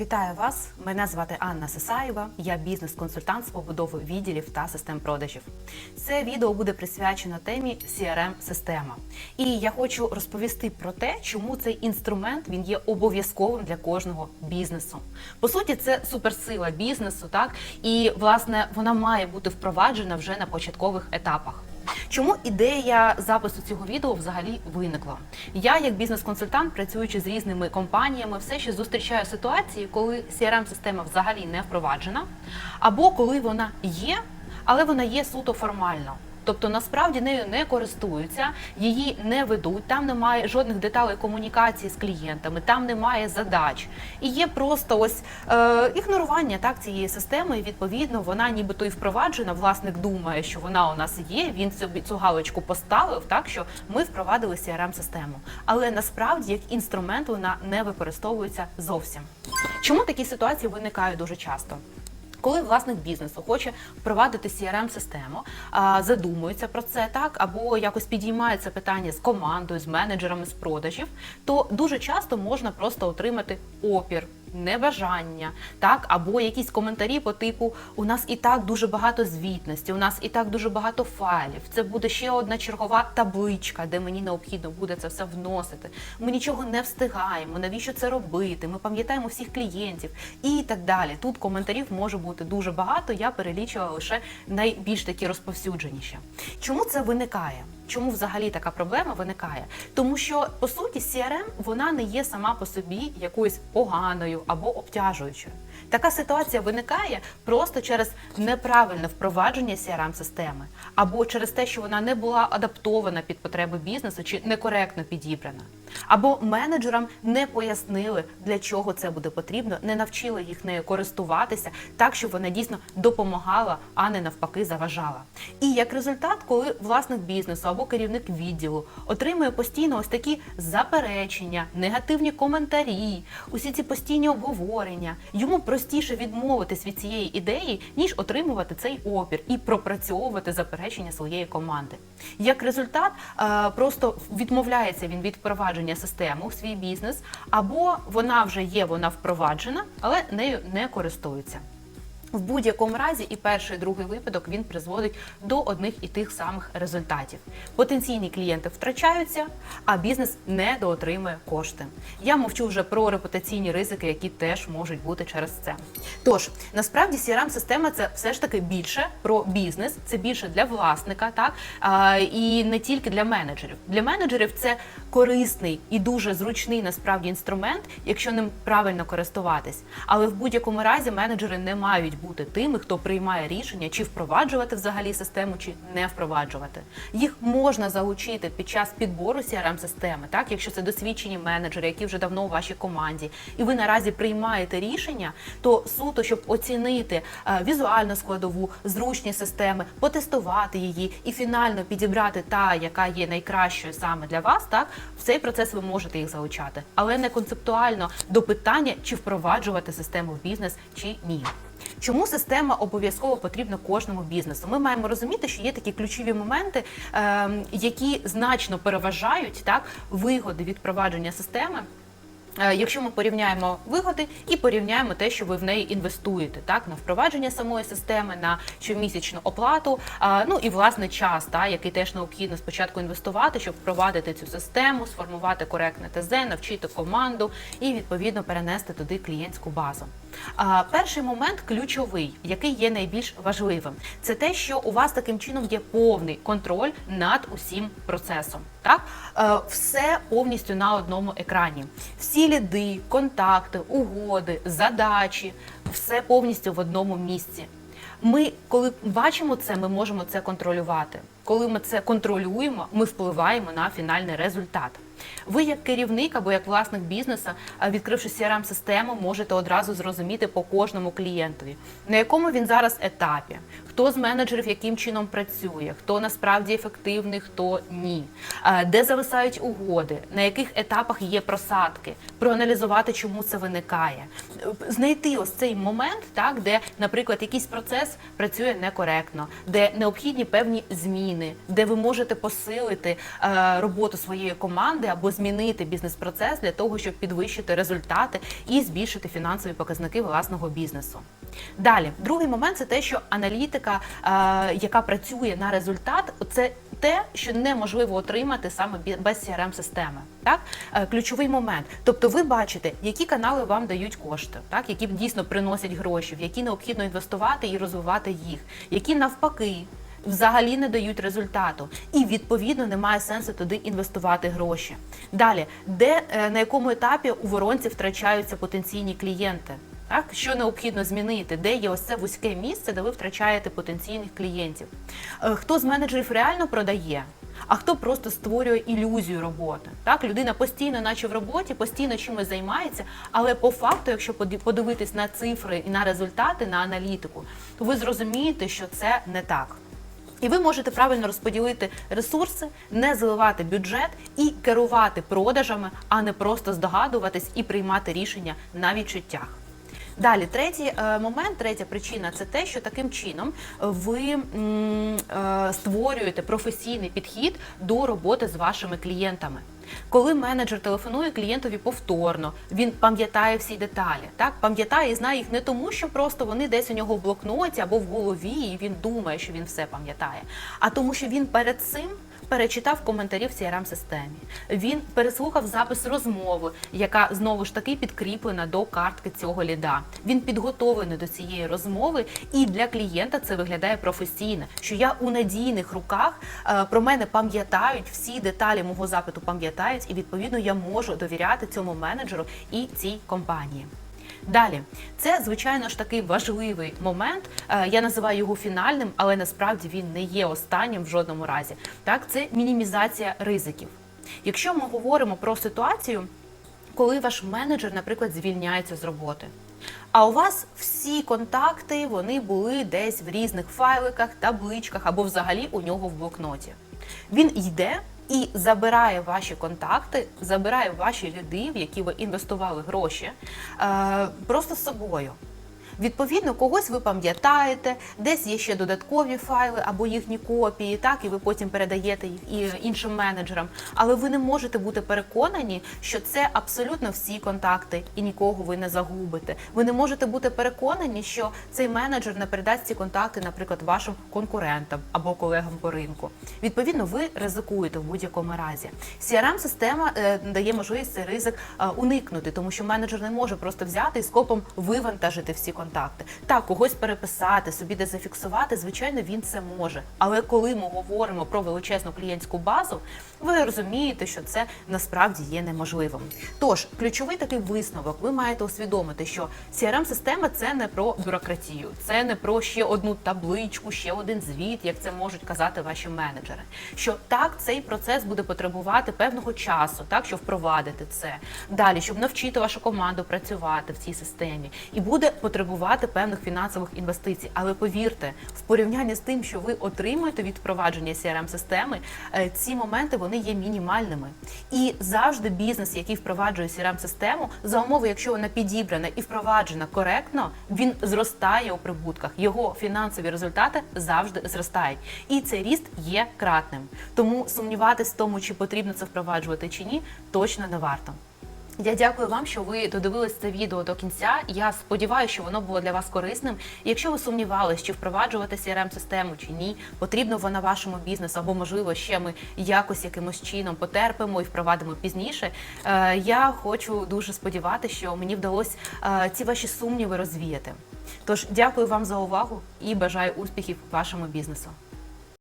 Вітаю вас! Мене звати Анна Сисаєва. Я бізнес-консультант з побудови відділів та систем продажів. Це відео буде присвячено темі crm система І я хочу розповісти про те, чому цей інструмент він є обов'язковим для кожного бізнесу. По суті, це суперсила бізнесу, так і власне вона має бути впроваджена вже на початкових етапах. Чому ідея запису цього відео взагалі виникла? Я, як бізнес-консультант, працюючи з різними компаніями, все ще зустрічаю ситуації, коли crm система взагалі не впроваджена, або коли вона є, але вона є суто формально. Тобто насправді нею не користуються, її не ведуть, там немає жодних деталей комунікації з клієнтами, там немає задач. І є просто ось е, ігнорування так цієї системи. І відповідно вона нібито і впроваджена. Власник думає, що вона у нас є. Він собі цю галочку поставив, так що ми впровадили crm систему Але насправді як інструмент вона не використовується зовсім. Чому такі ситуації виникають дуже часто? Коли власник бізнесу хоче впровадити crm систему задумується про це так, або якось підіймається питання з командою, з менеджерами з продажів, то дуже часто можна просто отримати опір небажання, так або якісь коментарі по типу у нас і так дуже багато звітності, у нас і так дуже багато файлів. Це буде ще одна чергова табличка, де мені необхідно буде це все вносити. Ми нічого не встигаємо. Навіщо це робити? Ми пам'ятаємо всіх клієнтів і так далі. Тут коментарів може бути дуже багато. Я перелічувала лише найбільш такі розповсюдженіші. Чому це виникає? Чому взагалі така проблема виникає? Тому що по суті CRM вона не є сама по собі якоюсь поганою або обтяжуючою. Така ситуація виникає просто через неправильне впровадження crm системи або через те, що вона не була адаптована під потреби бізнесу чи некоректно підібрана. Або менеджерам не пояснили, для чого це буде потрібно, не навчили їх нею користуватися так, щоб вона дійсно допомагала, а не навпаки заважала. І як результат, коли власник бізнесу або керівник відділу отримує постійно ось такі заперечення, негативні коментарі, усі ці постійні обговорення, йому простіше відмовитись від цієї ідеї, ніж отримувати цей опір і пропрацьовувати заперечення своєї команди. Як результат, е, просто відмовляється він від впровадження системи в свій бізнес, або вона вже є, вона впроваджена, але нею не користується. В будь-якому разі і перший і другий випадок він призводить до одних і тих самих результатів. Потенційні клієнти втрачаються, а бізнес не доотримує кошти. Я мовчу вже про репутаційні ризики, які теж можуть бути через це. Тож насправді crm система це все ж таки більше про бізнес, це більше для власника, так а, і не тільки для менеджерів. Для менеджерів це корисний і дуже зручний насправді інструмент, якщо ним правильно користуватись. Але в будь-якому разі менеджери не мають бути тими, хто приймає рішення, чи впроваджувати взагалі систему, чи не впроваджувати. Їх можна залучити під час підбору crm системи так якщо це досвідчені менеджери, які вже давно у вашій команді, і ви наразі приймаєте рішення, то суто, щоб оцінити е, візуальну складову, зручні системи, потестувати її і фінально підібрати та, яка є найкращою саме для вас, так в цей процес ви можете їх залучати, але не концептуально до питання, чи впроваджувати систему в бізнес чи ні. Чому система обов'язково потрібна кожному бізнесу? Ми маємо розуміти, що є такі ключові моменти, е, які значно переважають так вигоди від впровадження системи. Е, якщо ми порівняємо вигоди і порівняємо те, що ви в неї інвестуєте, так на впровадження самої системи, на щомісячну оплату, ну і власне час, та який теж необхідно спочатку інвестувати, щоб впровадити цю систему, сформувати коректне ТЗ, навчити команду і відповідно перенести туди клієнтську базу. А, перший момент ключовий, який є найбільш важливим, це те, що у вас таким чином є повний контроль над усім процесом. Так, е, все повністю на одному екрані. Всі ліди, контакти, угоди, задачі, все повністю в одному місці. Ми, коли бачимо це, ми можемо це контролювати. Коли ми це контролюємо, ми впливаємо на фінальний результат. Ви, як керівник або як власник бізнесу, відкривши crm систему можете одразу зрозуміти по кожному клієнтові, на якому він зараз етапі, хто з менеджерів яким чином працює, хто насправді ефективний, хто ні, де зависають угоди, на яких етапах є просадки, проаналізувати, чому це виникає, знайти ось цей момент, так де, наприклад, якийсь процес працює некоректно, де необхідні певні зміни, де ви можете посилити е, роботу своєї команди або змінити бізнес-процес для того, щоб підвищити результати і збільшити фінансові показники власного бізнесу. Далі, другий момент це те, що аналітика, е, яка працює на результат, це те, що неможливо отримати саме без crm системи Так, Е, ключовий момент. Тобто, ви бачите, які канали вам дають кошти, так які дійсно приносять гроші, в які необхідно інвестувати і розвивати їх, які навпаки. Взагалі не дають результату, і відповідно немає сенсу туди інвестувати гроші. Далі, де е, на якому етапі у воронці втрачаються потенційні клієнти? Так, що необхідно змінити, де є ось це вузьке місце, де ви втрачаєте потенційних клієнтів? Е, Хто з менеджерів реально продає? А хто просто створює ілюзію роботи? Так, людина постійно, наче в роботі, постійно чимось займається, але по факту, якщо поди- подивитись на цифри і на результати, на аналітику, то ви зрозумієте, що це не так. І ви можете правильно розподілити ресурси, не зливати бюджет і керувати продажами, а не просто здогадуватись і приймати рішення на відчуттях. Далі, третій е, момент, третя причина це те, що таким чином ви е, створюєте професійний підхід до роботи з вашими клієнтами. Коли менеджер телефонує клієнтові повторно, він пам'ятає всі деталі, так пам'ятає і знає їх не тому, що просто вони десь у нього в блокноті або в голові, і він думає, що він все пам'ятає, а тому, що він перед цим перечитав коментарі в crm системі Він переслухав запис розмови, яка знову ж таки підкріплена до картки цього ліда. Він підготовлений до цієї розмови, і для клієнта це виглядає професійно. Що я у надійних руках е, про мене пам'ятають всі деталі мого запиту, пам'ятають, і відповідно я можу довіряти цьому менеджеру і цій компанії. Далі, це звичайно ж такий важливий момент. Е, Я називаю його фінальним, але насправді він не є останнім в жодному разі. Так, це мінімізація ризиків. Якщо ми говоримо про ситуацію, коли ваш менеджер, наприклад, звільняється з роботи. А у вас всі контакти вони були десь в різних файликах, табличках або взагалі у нього в блокноті. Він йде і забирає ваші контакти, забирає ваші ряди, в які ви інвестували гроші, е, просто з собою. Відповідно, когось ви пам'ятаєте, десь є ще додаткові файли або їхні копії, так і ви потім передаєте їх і іншим менеджерам. Але ви не можете бути переконані, що це абсолютно всі контакти, і нікого ви не загубите. Ви не можете бути переконані, що цей менеджер не передасть ці контакти, наприклад, вашим конкурентам або колегам по ринку. Відповідно, ви ризикуєте в будь-якому разі. crm система е, дає можливість цей ризик е, уникнути, тому що менеджер не може просто взяти і скопом вивантажити всі контакти. Так, когось переписати, собі де зафіксувати, звичайно, він це може. Але коли ми говоримо про величезну клієнтську базу, ви розумієте, що це насправді є неможливим. Тож, ключовий такий висновок, ви маєте усвідомити, що crm система це не про бюрократію, це не про ще одну табличку, ще один звіт, як це можуть казати ваші менеджери. Що так, цей процес буде потребувати певного часу, так щоб впровадити це далі, щоб навчити вашу команду працювати в цій системі, і буде потребувати певних фінансових інвестицій. Але повірте, в порівнянні з тим, що ви отримуєте від впровадження crm системи е, ці моменти вони є мінімальними. І завжди бізнес, який впроваджує crm систему за умови, якщо вона підібрана і впроваджена коректно, він зростає у прибутках. Його фінансові результати завжди зростають. І цей ріст є кратним. Тому сумніватись в тому, чи потрібно це впроваджувати чи ні, точно не варто. Я дякую вам, що ви додивились це відео до кінця. Я сподіваюся, що воно було для вас корисним. І якщо ви сумнівались, чи впроваджувати crm систему чи ні, потрібно вона вашому бізнесу, або можливо ще ми якось якимось чином потерпимо і впровадимо пізніше. е, Я хочу дуже сподіватися, що мені вдалося е, ці ваші сумніви розвіяти. Тож дякую вам за увагу і бажаю успіхів вашому бізнесу.